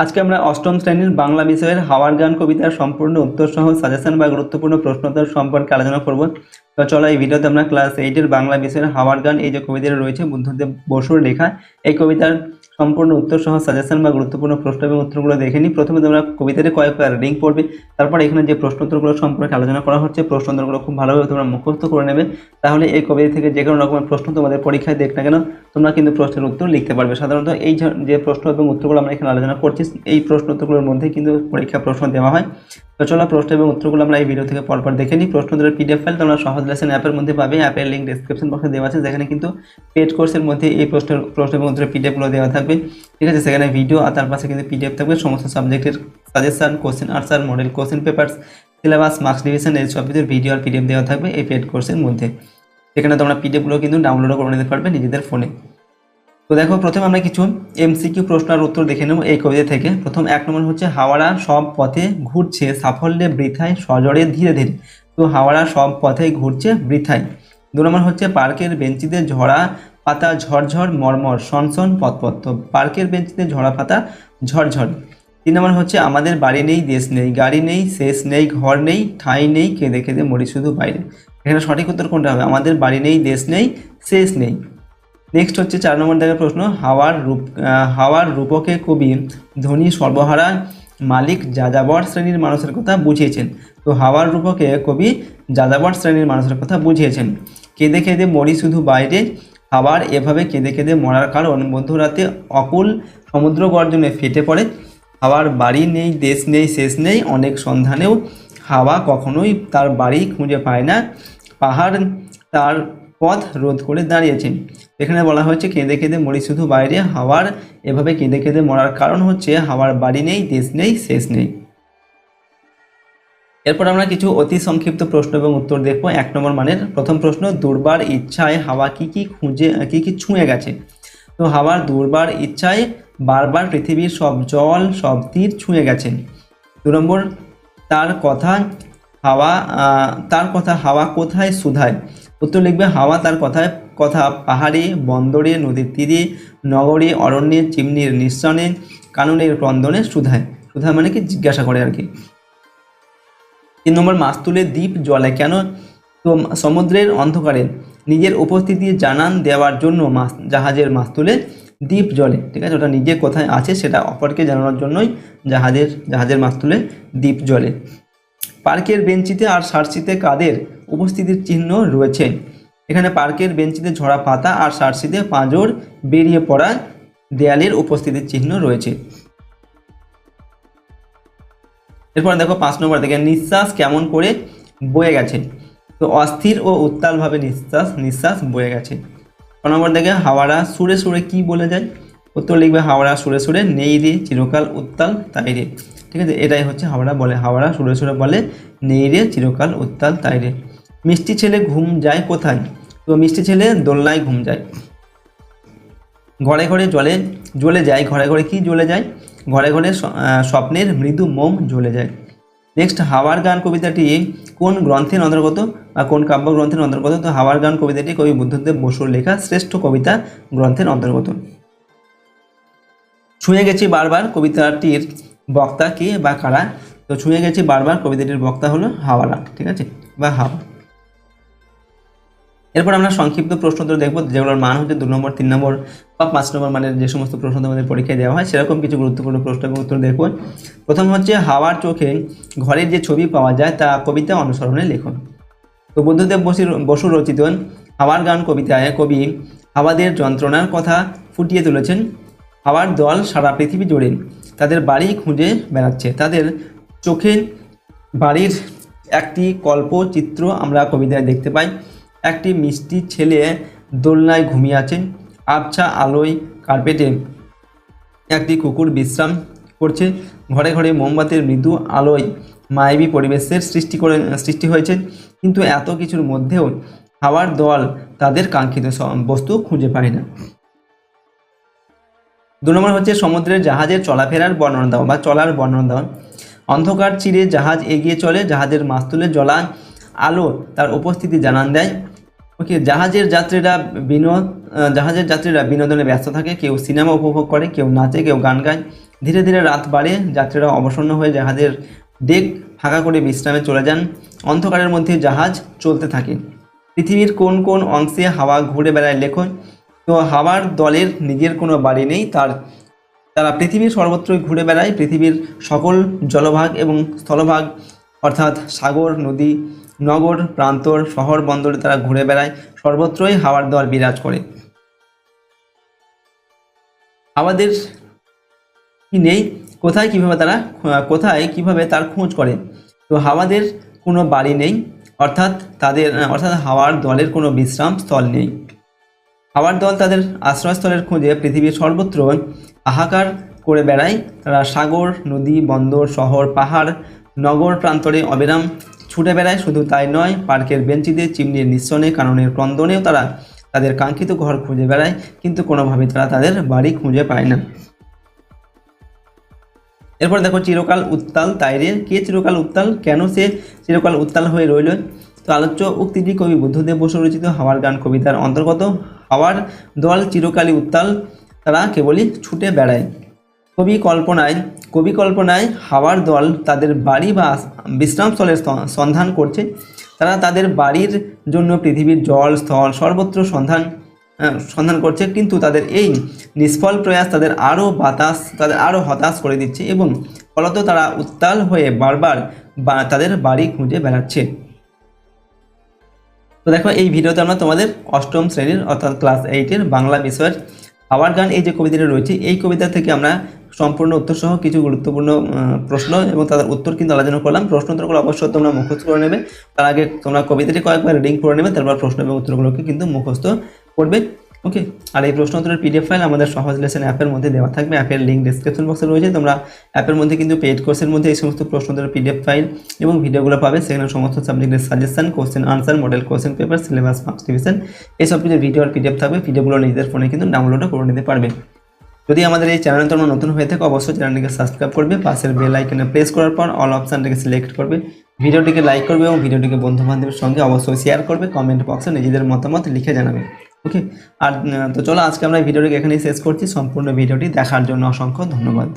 আজকে আমরা অষ্টম শ্রেণির বাংলা বিষয়ের হাওয়ার গান কবিতার সম্পূর্ণ উত্তর সহ সাজেশন বা গুরুত্বপূর্ণ প্রশ্নোত্তর সম্পর্কে আলোচনা করব। তো চলো এই ভিডিওতে আমরা ক্লাস এইটের বাংলা বিষয়ের হাওয়ার গান, এই যে কবিতাটা রয়েছে, বুদ্ধদেব বসুর লেখা, এই কবিতার সম্পূর্ণ উত্তর সহ সাজেশন বা গুরুত্বপূর্ণ প্রশ্ন এবং উত্তরগুলো দেখে নিই। প্রথমে তোমরা কবিতাটি কয়েকবার রিং পড়বে, তারপর এখানে যে প্রশ্নোত্তরগুলো সম্পর্কে আলোচনা করা হচ্ছে, প্রশ্ন প্রশ্নোত্তরগুলো খুব ভালোভাবে তোমরা মুখস্থ করে নেবে। তাহলে এই কবিতা থেকে যে কোনো রকমের প্রশ্ন তোমাদের পরীক্ষায় দেখ না কেন, তোমরা কিন্তু প্রশ্নের উত্তর লিখতে পারবে। সাধারণত এই যে- প্রশ্ন এবং উত্তরগুলো আমরা এখানে আলোচনা করছি, এই প্রশ্ন উত্তরগুলোর মধ্যে কিন্তু পরীক্ষা প্রশ্ন দেওয়া হয়। তো চলো প্রশ্ন এবং উত্তরগুলো আমরা এই ভিডিও থেকে পরপর দেখে নিই। প্রশ্ন উত্তরের পিডিএফ ফাইল তোমরা লেসন অ্যাপের মধ্যে পাবে অ্যাপের লিঙ্ক ডিসক্রিপশন বক্সে দেওয়া আছে, যেখানে কিন্তু পেড কোর্সের মধ্যে এই প্রশ্নের প্রশ্ন এবং উত্তরের পিডিএফগুলো দেওয়া থাকবে। ঠিক আছে, সেখানে ভিডিও আর তার পাশে কিন্তু পিডিএফ থাকবে, সমস্ত সাবজেক্টের suggestion question answer model question papers syllabus marks division এই সব কিছুর ভিডিও আর পিডিএফ দেওয়া থাকবে এই পেড কোর্সের মধ্যে। সেখানে তোমরা পিডিএফগুলো কিন্তু ডাউনলোডও করে নিতে পারবে নিজেদের ফোনে তো দেখো, প্রথমে আমরা কিছু এমসিকিউ প্রশ্ন আর উত্তর দেখে নেব এই কবিতা থেকে। প্রথম এক নম্বর হচ্ছে হাওড়া সব পথে ঘুরছে, সাফল্যে বৃথায় সজরে ধীরে ধীরে। তো হাওড়া সব পথে ঘুরছে বৃথায় দু নম্বর হচ্ছে পার্কের বেঞ্চিতে ঝরা পাতা ঝরঝর মরমর সনসন পথপথ তো পার্কের বেঞ্চিতে ঝরা পাতা ঝরঝর। তিন নম্বর হচ্ছে আমাদের বাড়ি নেই, দেশ নেই, গাড়ি নেই, শেষ নেই, ঘর নেই, ঠাঁই নেই, কেঁদে কেঁদে মরি শুধু বাইরে। এখানে সঠিক উত্তর কোনটা হবে? আমাদের বাড়ি নেই, দেশ নেই, শেষ নেই। নেক্সট হচ্ছে চার নম্বর দেখার প্রশ্ন, হাওয়ার রূপ হাওয়ার রূপকে কবি ধনী সর্বহারা মালিক যাযাবর শ্রেণির মানুষের কথা বুঝিয়েছেন। তো হাওয়ার রূপকে কবি যাযাবর শ্রেণির মানুষের কথা বুঝিয়েছেন। কেঁদে কেঁদে মরি শুধু বাইরে, হাওয়ার এভাবে কেঁদে কেঁদে মরার কারণ মধ্যরাতে অকুল সমুদ্র গর্জনে ফেটে পড়ে। হাওয়ার বাড়ি নেই, দেশ নেই, শেষ নেই, অনেক সন্ধানেও হাওয়া কখনোই তার বাড়ি খুঁজে পায় না। পাহাড় তার পথ রোধ করে দাঁড়িয়েছেন। এখানে বলা হয়েছে, কেঁদে কেঁদে মরি শুধু বাইরে, হাওয়ার এভাবে কেঁদে কেঁদে মরার কারণ হচ্ছে হাওয়ার বাড়ি নেই, দেশ নেই, শেষ নেই। এরপর আমরা কিছু অতি সংক্ষিপ্ত প্রশ্ন এবং উত্তর দেখব। এক নম্বর মানের প্রথম প্রশ্ন, দুর্বার ইচ্ছায় হাওয়া কি কি খুঁজে, কি কি ছুঁয়ে গেছে? তো হাওয়ার দুর্বার ইচ্ছায় বারবার পৃথিবীর সব জল, সব তীর ছুঁয়ে গেছেন দু নম্বর, তার কথা হাওয়া তার কথা হাওয়া কোথায় সুধায়? উত্তর লিখবে হাওয়া তার কথায়, কথা পাহাড়ে, বন্দরে, নদীর তীরে, নগরে, অরণ্যে, চিমনির নিঃসনে কাননের ক্রন্দনে সুধায়। সুধায় মানে কি? জিজ্ঞাসা করে আর কি। তিন নম্বর মাস্তুলের দ্বীপ জলে কেন? তো সমুদ্রের অন্ধকারে নিজের উপস্থিতি জানান দেওয়ার জন্য মাস জাহাজের মাস্তুলে দ্বীপ জলে। ঠিক আছে, ওটা নিজে কোথায় আছে সেটা অপরকে জানানোর জন্যই জাহাজের জাহাজের মাস্তুলে দ্বীপ জলে। পার্কের বেঞ্চিতে আর সার্সিতে কাদের উপস্থিতির চিহ্ন রয়েছে। এখানে পার্কের বেঞ্চিতে ঝরা পাতা আর সার্সিতে পাঁজর বেরিয়ে পড়া দেয়ালের উপস্থিতির চিহ্ন রয়েছে। এরপর দেখো পাঁচ নম্বর থেকে নিঃশ্বাস কেমন করে বয়ে গেছে। তো অস্থির ও উত্তালভাবে নিঃশ্বাস নিঃশ্বাস বয়ে গেছে। ছ নম্বর থেকে হাওয়ারা সুরে সুরে কি বলে যায়? উত্তর লিখবে হাওড়া সুরে সুরে নেই রে, চিরকাল উত্তাল তাই রে। ঠিক আছে? এটাই হচ্ছে হাওড়া বলে, হাওড়া সুরে সুরে বলে, নেই রে চিরকাল উত্তাল তাই রে। মিষ্টি ছেলে ঘুম যায় কোথায়? তো মিষ্টি ছেলে দোলনায় ঘুম যায়। ঘরে ঘরে জলে জ্বলে যায়, ঘরে ঘরে কি জ্বলে যায়? ঘরে ঘরে স্বপ্নের মৃদু মোম জ্বলে যায়। নেক্সট হাওয়ার গান কবিতাটি কোন গ্রন্থের অন্তর্গত? বা কোন কাব্যগ্রন্থের অন্তর্গত? তো হাওয়ার গান কবিতাটি কবি বুদ্ধদেব বসুর লেখা শ্রেষ্ঠ কবিতা গ্রন্থের অন্তর্গত। ছুঁয়ে গেছি বারবার কবিতাটির বক্তা কে বা কারা? তো ছুঁয়ে গেছি বারবার কবিতাটির বক্তা হলো হাওয়ালা, ঠিক আছে? বা হাওয়া। এরপর আমরা সংক্ষিপ্ত প্রশ্ন উত্তর দেখব, যেগুলোর মান হচ্ছে দু নম্বর, তিন নম্বর বা পাঁচ নম্বর মানের যে সমস্ত প্রশ্ন তোমাদের পরীক্ষায় দেওয়া হয়, সেরকম কিছু গুরুত্বপূর্ণ প্রশ্ন এবং উত্তর দেখব। প্রথম হচ্ছে, হাওয়ার চোখে ঘরের যে ছবি পাওয়া যায়, তা কবিতা অনুসরণে লেখন। তো বুদ্ধদেব বসুর, বসু রচিত হাওয়ার গান কবিতায় কবি হাওয়াদের যন্ত্রণার কথা ফুটিয়ে তুলেছেন। হাওয়ার দল সারা পৃথিবী জুড়ে তাদের বাড়ি খুঁজে বেড়াচ্ছে। তাদের চোখে বাড়ির একটি কল্পচিত্র আমরা কবিতায় দেখতে পাই। একটি মিষ্টি ছেলে দোলনায় ঘুমিয়ে আছেন আবছা আলোয় কার্পেটে একটি কুকুর বিশ্রাম করছে। ঘরে ঘরে মোমবাতির মৃদু আলোয় মায়াবী পরিবেশের সৃষ্টি করে, সৃষ্টি হয়েছে। কিন্তু এত কিছুর মধ্যেও হাওয়ার দল তাদের কাঙ্ক্ষিত বস্তু খুঁজে পায় না। দু নম্বর হচ্ছে সমুদ্রের জাহাজের চলাফেরার বর্ণনা দাও বা চলার বর্ণনা দাও। অন্ধকার চিরে জাহাজ এগিয়ে চলে, জাহাজের মাস্তুলে জলা আলো তার উপস্থিতি জানান দেয়। ওকে, জাহাজের যাত্রীরা বিনোদ জাহাজের যাত্রীরা বিনোদনে ব্যস্ত থাকে, কেউ সিনেমা উপভোগ করে, কেউ নাচে, কেউ গান গায়। ধীরে ধীরে রাত বাড়ে, যাত্রীরা অবসন্ন হয়ে জাহাজের ডেক ফাঁকা করে বিশ্রামে চলে যান। অন্ধকারের মধ্যে জাহাজ চলতে থাকে। পৃথিবীর কোন কোন অংশে হাওয়া ঘুরে বেড়ায় লেখন তো হাওয়ার দলের নিজের কোনো বাড়ি নেই, তার তারা পৃথিবীর সর্বত্রই ঘুরে বেড়ায়, পৃথিবীর সকল জলভাগ এবং স্থলভাগ, অর্থাৎ সাগর, নদী, নগর, প্রান্তর, শহর, বন্দরে তারা ঘুরে বেড়ায়, সর্বত্রই হাওয়ার দল বিরাজ করে। আমাদের কি নেই? কোথায় কীভাবে তারা কোথায় কীভাবে তার খোঁজ করে? তো হাওয়াদের কোনো বাড়ি নেই, অর্থাৎ তাদের অর্থাৎ হাওয়ার দলের কোনো বিশ্রাম স্থল নেই। হাওয়ার দল তাদের আশ্রয়স্থলের খোঁজে পৃথিবীর সর্বত্র হাহাকার করে বেড়ায়। তারা সাগর, নদী, বন্দর, শহর, পাহাড়, নগর প্রান্তরে অবিরাম ছুটে বেড়ায়। শুধু তাই নয়, পার্কের বেঞ্চিতে চিমনির নিঃসনে, কাননের ক্রন্দনেও তারা তাদের কাঙ্ক্ষিত ঘর খুঁজে বেড়ায়, কিন্তু কোনোভাবে তারা তাদের বাড়ি খুঁজে পায় না। এরপর দেখো চিরকাল উত্তাল তাইরে। কে চিরকাল উত্তাল? কেন সে চিরকাল উত্তাল হয়ে রইল? তো আলোচ্য উক্তিটি কবি বুদ্ধদেব বসু রচিত হাওয়ার গান কবিতার অন্তর্গত হাওয়ার দল চিরকালই উত্তাল, তারা কেবলই ছুটে বেড়ায়। কবি কল্পনায় কবি কল্পনায় হাওয়ার দল তাদের বাড়ি বা বিশ্রামস্থলের সন্ধান করছে। তারা তাদের বাড়ির জন্য পৃথিবীর জল, স্থল, সর্বত্র সন্ধান সন্ধান করছে। কিন্তু তাদের এই নিষ্ফল প্রয়াস তাদের আরও বাতাস, তাদের আরও হতাশ করে দিচ্ছে এবং ফলত তারা উত্তাল হয়ে বারবার তাদের বাড়ি খুঁজে বেড়াচ্ছে। তো দেখো, এই ভিডিওতে আমরা তোমাদের অষ্টম শ্রেণির অর্থাৎ ক্লাস এইটের বাংলা বিষয়ের আওয়ার গান, এই যে কবিতাটা রয়েছে, এই কবিতা থেকে আমরা সম্পূর্ণ উত্তর সহ কিছু গুরুত্বপূর্ণ প্রশ্ন এবং তাদের উত্তর কিন্তু আলোচনা করলাম। প্রশ্ন উত্তরগুলো অবশ্যই তোমরা মুখস্থ করে নেবে। তার আগে তোমরা কবিতাটি কয়েকবার রিডিং করে নেবে, তারপর প্রশ্ন এবং উত্তরগুলোকে কিন্তু মুখস্থ করবে। ওকে আর এই প্রশ্ন উত্তরের পিডিএফ ফাইল আমাদের সহজ লেসন অ্যাপের মধ্যে দেওয়া থাকবে। অ্যাপের লিঙ্ক ডিসক্রিপশন বক্সে রয়েছে। তোমরা অ্যাপের মধ্যে কিন্তু পেইড কোর্সের মধ্যে এই সমস্ত প্রশ্ন উত্তরের পিডিএফ ফাইল এবং ভিডিওগুলো পাবে। সেখানে সমস্ত সাবজেক্টের suggestion question answer model question paper syllabus marks division এইসব কিছু ভিডিও আর পিডিএফ থাকবে। ভিডিওগুলো নিজেদের ফোনে কিন্তু ডাউনলোডও করে নিতে পারবে। যদি আমাদের এই চ্যানেল তোমরা নতুন হয়ে থাকো, অবশ্যই চ্যানেলটিকে সাবস্ক্রাইব করবে। পাশের বেল আইকনে প্রেস করার পর অল অপশানটিকে সিলেক্ট করবে। ভিডিওটিকে লাইক করবে এবং ভিডিওটিকে বন্ধু বান্ধবের সঙ্গে অবশ্যই শেয়ার করবে। কমেন্ট বক্সে নিজেদের মতামত লিখে জানাবে। ওকে? আর তো চলো আজকে আমরা এই ভিডিওটিকে এখানেই শেষ করছি। সম্পূর্ণ ভিডিওটি দেখার জন্য অসংখ্য ধন্যবাদ।